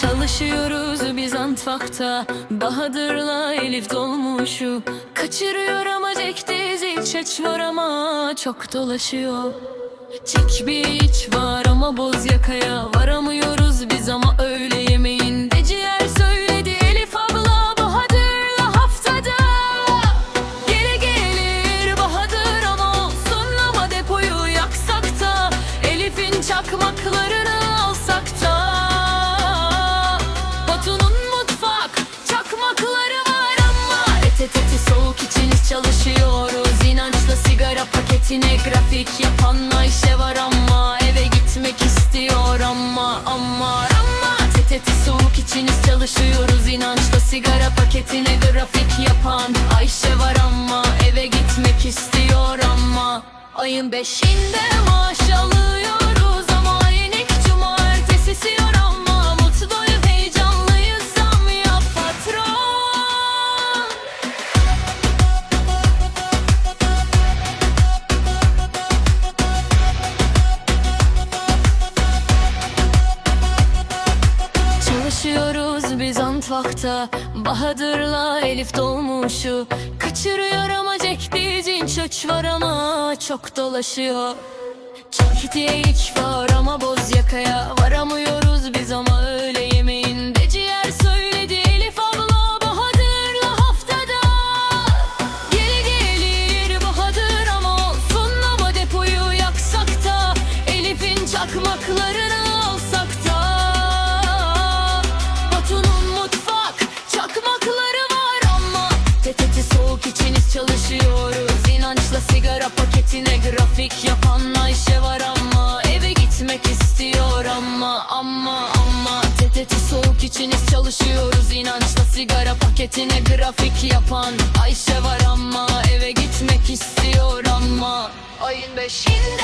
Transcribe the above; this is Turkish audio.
Çalışıyoruz biz antfakta Bahadır'la Elif dolmuşu. Kaçırıyor ama çekti zil çeç var ama çok dolaşıyor. Çek bir iç var ama boz yakaya Varamıyoruz biz ama öğle yemeğinde ciğer söyledi Elif abla Bahadır'la haftada. Geri gelir Bahadır ama olsun ama depoyu yaksak da Elif'in çakmaklarını içiniz çalışıyoruz. İnançla sigara paketine grafik yapan Ayşe var ama Eve gitmek istiyor ama ama ama. Teteti soğuk içiniz çalışıyoruz. İnançla sigara paketine grafik yapan Ayşe var ama eve gitmek istiyor ama. Ayın beşinde maaş alıyoruz biz antfakta Bahadır'la Elif dolmuşu. Kaçırıyor ama Jack bizim çöç var ama çok dolaşıyor. Çok iç var ama boz yakaya İnançla sigara paketine grafik yapan Ayşe var ama Eve gitmek istiyor ama ama ama. Teteti soğuk içiniz çalışıyoruz İnançla sigara paketine grafik yapan Ayşe var ama Eve gitmek istiyor ama. Ayın beşinde